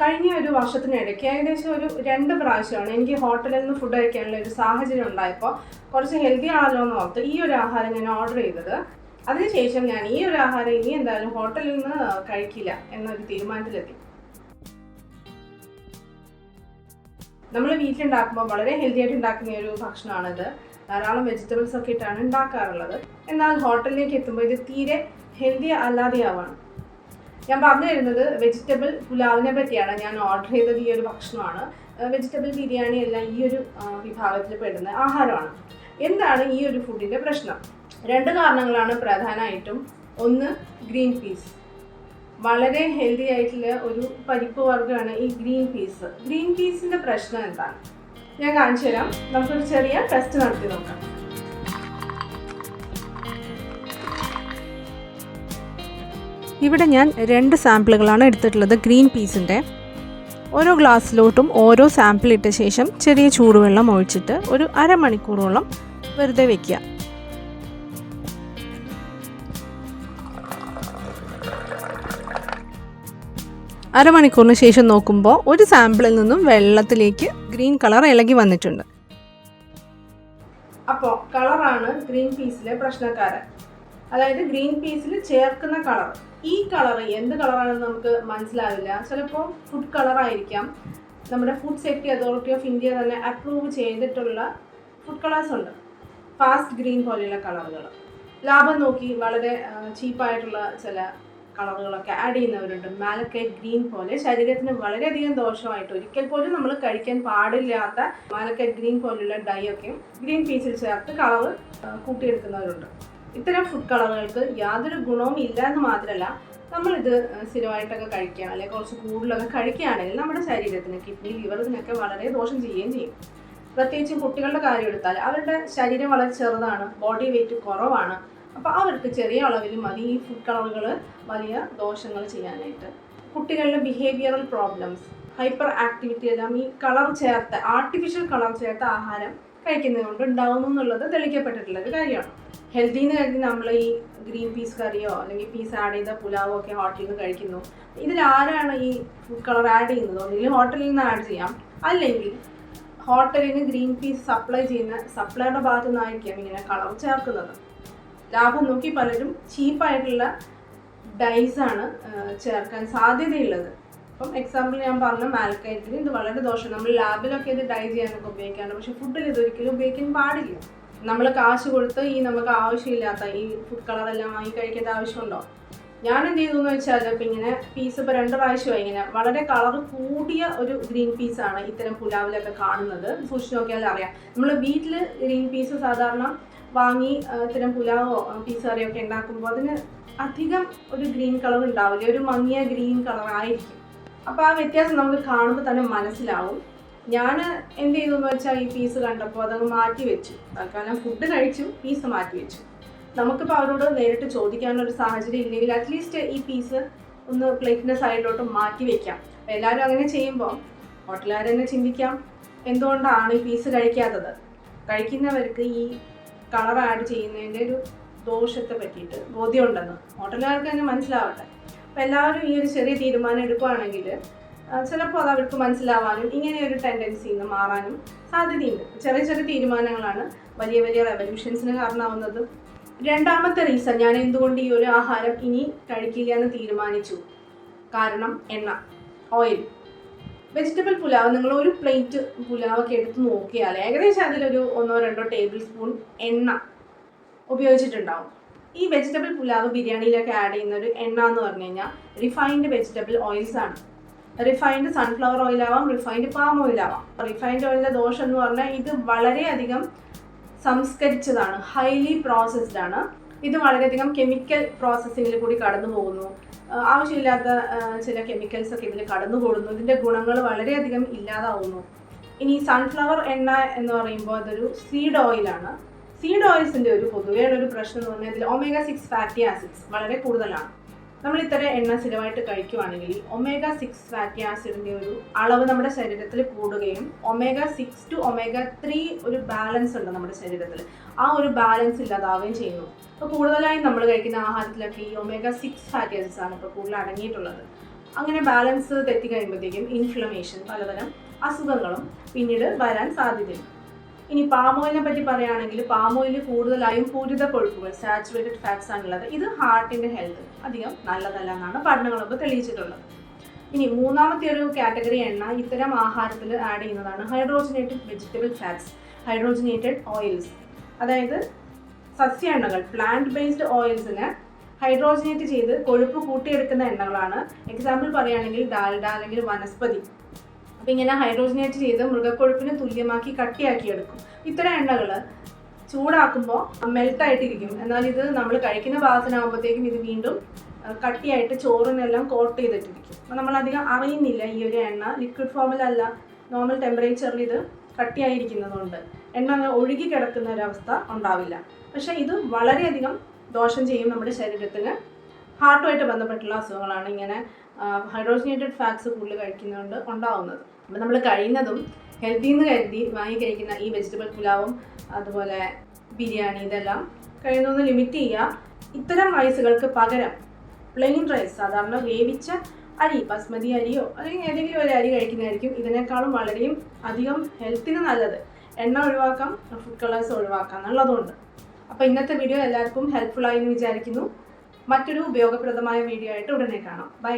കഴിഞ്ഞ ഒരു വർഷത്തിനിടയ്ക്ക് ഏകദേശം ഒരു രണ്ട് പ്രാവശ്യമാണ് എനിക്ക് ഹോട്ടലിൽ നിന്ന് ഫുഡ് കഴിക്കാനുള്ള ഒരു സാഹചര്യം ഉണ്ടായപ്പോൾ കുറച്ച് ഹെൽത്തി ആണല്ലോ എന്ന് ഓർത്ത് ഈ ഒരു ആഹാരം ഞാൻ ഓർഡർ ചെയ്തത്. അതിനുശേഷം ഞാൻ ഈ ഒരു ആഹാരം ഇനി എന്തായാലും ഹോട്ടലിൽ നിന്ന് കഴിക്കില്ല എന്നൊരു തീരുമാനത്തിലെത്തി. നമ്മൾ വീട്ടിലുണ്ടാക്കുമ്പോൾ വളരെ ഹെൽത്തി ആയിട്ട് ഉണ്ടാക്കുന്ന ഒരു ഭക്ഷണമാണിത്. ധാരാളം വെജിറ്റബിൾസ് ഒക്കെ ഇട്ടാണ് ഉണ്ടാക്കാറുള്ളത്. എന്നാൽ ഹോട്ടലിലേക്ക് എത്തുമ്പോൾ ഇത് തീരെ ഹെൽത്തി അല്ലാതെയാവാണ്. ഞാൻ പറഞ്ഞു വരുന്നത് വെജിറ്റബിൾ പുലാവിനെ പറ്റിയാണ്. ഞാൻ ഓർഡർ ചെയ്തത് ഈ ഒരു ഭക്ഷണമാണ്. വെജിറ്റബിൾ ബിരിയാണി എല്ലാം ഈ ഒരു വിഭാഗത്തിൽ പെടുന്ന ആഹാരമാണ്. എന്താണ് ഈ ഒരു ഫുഡിന്റെ പ്രശ്നം? രണ്ട് കാരണങ്ങളാണ് പ്രധാനമായിട്ടും. ഒന്ന് ഗ്രീൻ പീസ് വളരെ ഹെൽത്തി ആയിട്ടുള്ള ഒരു പരിപ്പ് വർഗമാണ് ഈ ഗ്രീൻ പീസ് ഗ്രീൻ പീസിന്റെ പ്രശ്നം എന്താണ്? ഞാൻ കാണിച്ചു തരാം നമുക്കൊരു ചെറിയ ടെസ്റ്റ് നടത്തി നോക്കാം. ഇവിടെ ഞാൻ രണ്ട് സാമ്പിളുകളാണ് എടുത്തിട്ടുള്ളത് ഗ്രീൻ പീസിന്റെ. ഓരോ ഗ്ലാസ്സിലോട്ടും ഓരോ സാമ്പിൾ ഇട്ട ശേഷം ചെറിയ ചൂടുവെള്ളം ഒഴിച്ചിട്ട് ഒരു അരമണിക്കൂറോളം വെറുതെ വയ്ക്കുക അരമണിക്കൂറിന് ശേഷം നോക്കുമ്പോൾ ഒരു സാമ്പിളിൽ നിന്നും വെള്ളത്തിലേക്ക് ഗ്രീൻ കളർ ഇളകി വന്നിട്ടുണ്ട്. അപ്പോൾ കളറാണ് ഗ്രീൻ പീസിലെ പ്രശ്നക്കാരൻ. അതായത് ഗ്രീൻ പീസിൽ ചേർക്കുന്ന കളർ. ഈ കളർ എന്ത് കളറാണെന്ന് നമുക്ക് മനസ്സിലാവില്ല. ചിലപ്പോൾ ഫുഡ് കളർ ആയിരിക്കാം. നമ്മുടെ food safety authority of India തന്നെ അപ്രൂവ് ചെയ്തിട്ടുള്ള ഫുഡ് കളേഴ്സ് ഉണ്ട്. ഫാസ്റ്റ് ഗ്രീൻ പോലെയുള്ള കളറുകൾ. ലാഭം നോക്കി വളരെ ചീപ്പായിട്ടുള്ള ചില കളറുകളൊക്കെ ആഡ് ചെയ്യുന്നവരുണ്ട്. മാലക്കൈറ്റ് ഗ്രീൻ പോലെ ശരീരത്തിന് വളരെയധികം ദോഷമായിട്ട് ഒരിക്കൽ പോലും നമ്മൾ കഴിക്കാൻ പാടില്ലാത്ത മാലക്കൈറ്റ് ഗ്രീൻ പോലുള്ള ഡൈ ഒക്കെ ഗ്രീൻ പീസിൽ ചേർത്ത് കളർ കൂട്ടിയെടുക്കുന്നവരുണ്ട്. ഇത്തരം ഫുഡ് കളറുകൾക്ക് യാതൊരു ഗുണവും ഇല്ല എന്ന് മാത്രമല്ല നമ്മളിത് സ്ഥിരമായിട്ടൊക്കെ കഴിക്കുക അല്ലെങ്കിൽ കുറച്ച് കൂടുതലൊക്കെ കഴിക്കുകയാണെങ്കിൽ നമ്മുടെ ശരീരത്തിന് കിഡ്നി ലിവർ ഇതിനൊക്കെ വളരെ ദോഷം ചെയ്യുകയും ചെയ്യും. പ്രത്യേകിച്ചും കുട്ടികളുടെ കാര്യം എടുത്താൽ അവരുടെ ശരീരം വളരെ ചെറുതാണ് ബോഡി വെയിറ്റ് കുറവാണ്. അപ്പോൾ അവർക്ക് ചെറിയ അളവിൽ മതി ഈ ഫുഡ് കളറുകൾ വലിയ ദോഷങ്ങൾ ചെയ്യാനായിട്ട്. കുട്ടികളുടെ ബിഹേവിയറൽ പ്രോബ്ലംസ് ഹൈപ്പർ ആക്ടിവിറ്റി എല്ലാം ഈ കളർ ചേർത്ത ആർട്ടിഫിഷ്യൽ കളർ ചേർത്ത ആഹാരം കഴിക്കുന്നത് കൊണ്ട് ഉണ്ടാവുന്നു എന്നുള്ളത് തെളിയിക്കപ്പെട്ടിട്ടുള്ള ഒരു കാര്യമാണ്. ഹെൽത്തി എന്ന് കരുതി നമ്മൾ ഈ ഗ്രീൻ പീസ് കറിയോ അല്ലെങ്കിൽ പീസ് ആഡ് ചെയ്ത പുലാവോ ഒക്കെ ഹോട്ടലിൽ നിന്ന് കഴിക്കുന്നു. ഇതിൽ ആരാണ് ഈ ഫുഡ് കളർ ആഡ് ചെയ്യുന്നത്? ഒന്നുകിൽ ഹോട്ടലിൽ നിന്ന് ആഡ് ചെയ്യാം. അല്ലെങ്കിൽ ഹോട്ടലിന് ഗ്രീൻ പീസ് സപ്ലൈ ചെയ്യുന്ന സപ്ലൈയുടെ ഭാഗത്തു നിന്നായിരിക്കാം ഇങ്ങനെ കളർ ചേർക്കുന്നത്. ലാഭം നോക്കി പലരും ചീപ്പായിട്ടുള്ള ഡൈസാണ് ചേർക്കാൻ സാധ്യതയുള്ളത്. അപ്പം എക്സാമ്പിൾ ഞാൻ പറഞ്ഞ മാൽക്കൈറ്റിന് ഇത് വളരെ ദോഷം. നമ്മൾ ലാബിലൊക്കെ ഇത് ഡൈ ചെയ്യാനൊക്കെ ഉപയോഗിക്കാറുണ്ട്. പക്ഷെ ഫുഡിൽ ഇത് ഒരിക്കലും ഉപയോഗിക്കാൻ പാടില്ല. നമ്മൾ കാശ് കൊടുത്ത് ഈ നമുക്ക് ആവശ്യമില്ലാത്ത ഈ ഫുഡ് കളറെല്ലാം വാങ്ങി കഴിക്കേണ്ട ആവശ്യമുണ്ടോ? ഞാൻ എന്ത് ചെയ്തു എന്ന് വെച്ചാൽ ഇപ്പം ഇങ്ങനെ പീസ് ഇപ്പോൾ രണ്ട് പ്രാവശ്യമായി ഇങ്ങനെ വളരെ കളർ കൂടിയ ഒരു ഗ്രീൻ പീസാണ് ഇത്തരം പുലാവിലൊക്കെ കാണുന്നത്. സൂക്ഷിച്ച് നോക്കിയാൽ അറിയാം. നമ്മൾ വീട്ടിൽ ഗ്രീൻ പീസ് സാധാരണ വാങ്ങി ഇത്തരം പുലാവോ പീസ് കറിയോ ഒക്കെ ഉണ്ടാക്കുമ്പോൾ അതിന് അധികം ഒരു ഗ്രീൻ കളർ ഉണ്ടാവില്ല. ഒരു മങ്ങിയ ഗ്രീൻ കളർ ആയിരിക്കും. അപ്പോൾ ആ വ്യത്യാസം നമുക്ക് കാണുമ്പോൾ തന്നെ മനസ്സിലാവും. ഞാൻ എന്ത് ചെയ്തു എന്ന് വെച്ചാൽ ഈ പീസ് കണ്ടപ്പോൾ അതങ്ങ് മാറ്റി വെച്ചു. തൽക്കാലം ഫുഡ് കഴിച്ചു പീസ് മാറ്റി വെച്ചു. നമുക്കിപ്പോൾ അവരോട് നേരിട്ട് ചോദിക്കാനുള്ള ഒരു സാഹചര്യം ഇല്ലെങ്കിൽ അറ്റ്ലീസ്റ്റ് ഈ പീസ് ഒന്ന് പ്ലേറ്റിന്റെ സൈഡിലോട്ട് മാറ്റി വെക്കാം. എല്ലാവരും അങ്ങനെ ചെയ്യുമ്പോൾ ഹോട്ടലുകാർ തന്നെ ചിന്തിക്കാം. എന്തുകൊണ്ടാണ് ഈ പീസ് കഴിക്കാത്തത്? കഴിക്കുന്നവർക്ക് ഈ കളർ ആഡ് ചെയ്യുന്നതിന്റെ ഒരു ദോഷത്തെ പറ്റിയിട്ട് ബോധ്യമുണ്ടെന്ന്. ഹോട്ടലുകാർക്ക് തന്നെ മനസ്സിലാവട്ടെ. അപ്പോൾ എല്ലാവരും ഈ ഒരു ചെറിയ തീരുമാനം എടുക്കുകയാണെങ്കിൽ ചിലപ്പോൾ അത് അവർക്ക് മനസ്സിലാവാനും ഇങ്ങനെ ഒരു ടെൻഡൻസിയിൽ നിന്ന് മാറാനും സാധ്യതയുണ്ട്. ചെറിയ ചെറിയ തീരുമാനങ്ങളാണ് വലിയ വലിയ റെവല്യൂഷൻസിന് കാരണമാവുന്നത്. രണ്ടാമത്തെ റീസൺ ഞാൻ എന്തുകൊണ്ട് ഈ ഒരു ആഹാരം ഇനി കഴിക്കില്ല എന്ന് തീരുമാനിച്ചു? കാരണം എണ്ണ ഓയിൽ വെജിറ്റബിൾ പുലാവ് നിങ്ങൾ ഒരു പ്ലേറ്റ് പുലാവൊക്കെ എടുത്ത് നോക്കിയാൽ ഏകദേശം അതിലൊരു ഒന്നോ രണ്ടോ ടേബിൾ സ്പൂൺ എണ്ണ ഉപയോഗിച്ചിട്ടുണ്ടാവും. ഈ വെജിറ്റബിൾ പുലാവ് ബിരിയാണിയിലൊക്കെ ആഡ് ചെയ്യുന്ന ഒരു എണ്ണ എന്ന് പറഞ്ഞു കഴിഞ്ഞാൽ റിഫൈൻഡ് വെജിറ്റബിൾ ഓയിൽസ് ആണ്. റിഫൈൻഡ് സൺഫ്ലവർ ഓയിൽ ആവാം റിഫൈൻഡ് പാം ഓയിൽ ആവാം. റിഫൈൻഡ് ഓയിലിന്റെ ദോഷം എന്ന് പറഞ്ഞാൽ ഇത് വളരെയധികം സംസ്കരിച്ചതാണ് ഹൈലി പ്രോസസ്ഡ് ആണ്. ഇത് വളരെയധികം കെമിക്കൽ പ്രോസസ്സിങ്ങിൽ കൂടി കടന്നു പോകുന്നു. ആവശ്യമില്ലാത്ത ചില കെമിക്കൽസ് ഒക്കെ ഇതിൽ കടന്നു കൂടുന്നു. ഇതിന്റെ ഗുണങ്ങൾ വളരെയധികം ഇല്ലാതാവുന്നു. ഇനി സൺഫ്ലവർ എണ്ണ എന്ന് പറയുമ്പോൾ അതൊരു സീഡ് ഓയിലാണ് സീഡ് ഓയിൽസിന്റെ ഒരു പൊതുവേയുള്ള ഒരു പ്രശ്നം എന്ന് പറഞ്ഞാൽ ഇതിൽ ഒമേഗ സിക്സ് ഫാറ്റി ആസിഡ്സ് വളരെ കൂടുതലാണ്. നമ്മൾ ഇത്തരം എണ്ണ സ്ഥിരമായിട്ട് കഴിക്കുവാണെങ്കിൽ ഒമേഗ സിക്സ് ഫാറ്റി ആസിഡിന്റെ ഒരു അളവ് നമ്മുടെ ശരീരത്തിൽ കൂടുകയും omega six to omega three ഒരു ബാലൻസ് ഉണ്ട് നമ്മുടെ ശരീരത്തിൽ. ആ ഒരു ബാലൻസ് ഇല്ലാതാവുകയും ചെയ്യുന്നു. അപ്പോൾ കൂടുതലായും നമ്മൾ കഴിക്കുന്ന ആഹാരത്തിലൊക്കെ ഈ ഒമേഗ സിക്സ് ഫാറ്റി ആസിഡ്സ് ആണ് ഇപ്പോൾ കൂടുതൽ അടങ്ങിയിട്ടുള്ളത്. അങ്ങനെ ബാലൻസ് തെറ്റി കഴിയുമ്പോഴത്തേക്കും ഇൻഫ്ലമേഷൻ പലതരം അസുഖങ്ങളും പിന്നീട് വരാൻ സാധ്യതയുണ്ട്. ഇനി പാം ഓയിലിനെ പറ്റി പറയുകയാണെങ്കിൽ പാം ഓയിൽ കൂടുതലായും പൂരിത കൊഴുപ്പുകൾ സാച്ചുറേറ്റഡ് ഫാറ്റ്സ് ആണുള്ളത് ഇത് ഹാർട്ടിന്റെ ഹെൽത്ത് അധികം നല്ലതല്ല എന്നാണ് പഠനങ്ങളൊക്കെ തെളിയിച്ചിട്ടുള്ളത്. ഇനി മൂന്നാമത്തെ ഒരു കാറ്റഗറി എണ്ണ ഇത്തരം ആഹാരത്തിൽ ആഡ് ചെയ്യുന്നതാണ് hydrogenated vegetable fats hydrogenated oils അതായത് സസ്യ എണ്ണകൾ പ്ലാന്റ് ബേസ്ഡ് ഓയിൽസിന് ഹൈഡ്രോജനേറ്റ് ചെയ്ത് കൊഴുപ്പ് കൂട്ടിയെടുക്കുന്ന എണ്ണകളാണ്. എക്സാമ്പിൾ പറയുകയാണെങ്കിൽ ഡാൽഡ അല്ലെങ്കിൽ വനസ്പതി. ഇങ്ങനെ ഹൈഡ്രോജനേറ്റ് ചെയ്ത് മൃഗക്കൊഴുപ്പിന് തുല്യമാക്കി കട്ടിയാക്കി എടുക്കും ഇത്തരം എണ്ണകൾ ചൂടാക്കുമ്പോൾ മെൽട്ടായിട്ടിരിക്കും. എന്നാൽ ഇത് നമ്മൾ കഴിക്കുന്ന ഭാഗത്തിനാകുമ്പോഴത്തേക്കും ഇത് വീണ്ടും കട്ടിയായിട്ട് ചോറിനെല്ലാം കോട്ട് ചെയ്തിട്ടിരിക്കും. അപ്പം നമ്മളധികം അറിയുന്നില്ല ഈ ഒരു എണ്ണ. ലിക്വിഡ് ഫോമിലല്ല നോർമൽ ടെമ്പറേച്ചറിൽ ഇത് കട്ടിയായിരിക്കുന്നതുകൊണ്ട്. എണ്ണ അങ്ങനെ ഒഴുകി കിടക്കുന്ന ഒരവസ്ഥ ഉണ്ടാവില്ല. പക്ഷേ ഇത് വളരെയധികം ദോഷം ചെയ്യും നമ്മുടെ ശരീരത്തിന്. ഹാർട്ടുമായിട്ട് ബന്ധപ്പെട്ടുള്ള അസുഖങ്ങളാണ് ഇങ്ങനെ ഹൈഡ്രോജനേറ്റഡ് ഫാറ്റ്സ് കൂടുതൽ കഴിക്കുന്നതുകൊണ്ട് ഉണ്ടാവുന്നത്. അപ്പം നമ്മൾ കഴിയുന്നതും ഹെൽത്തി എന്ന് കരുതി വാങ്ങി കഴിക്കുന്ന ഈ വെജിറ്റബിൾ പുലാവും അതുപോലെ ബിരിയാണി ഇതെല്ലാം കഴിയുന്നതൊന്ന് ലിമിറ്റ് ചെയ്യുക. ഇത്തരം റൈസുകൾക്ക് പകരം പ്ലെയിൻ റൈസ് സാധാരണ വേവിച്ച അരി ബസ്മതി അരിയോ അല്ലെങ്കിൽ ഏതെങ്കിലും ഒരു അരി കഴിക്കുന്നതായിരിക്കും. ഇതിനേക്കാളും വളരെയും അധികം ഹെൽത്തിന് നല്ലത്. എണ്ണ ഒഴിവാക്കാം ഫുഡ് കളേഴ്സ് ഒഴിവാക്കാം എന്നുള്ളതുകൊണ്ട്. അപ്പോൾ ഇന്നത്തെ വീഡിയോ എല്ലാവർക്കും ഹെൽപ്ഫുൾ ആയി എന്ന് വിചാരിക്കുന്നു. മറ്റൊരു ഉപയോഗപ്രദമായ വീഡിയോ ആയിട്ട് ഉടനെ കാണാം. ബൈ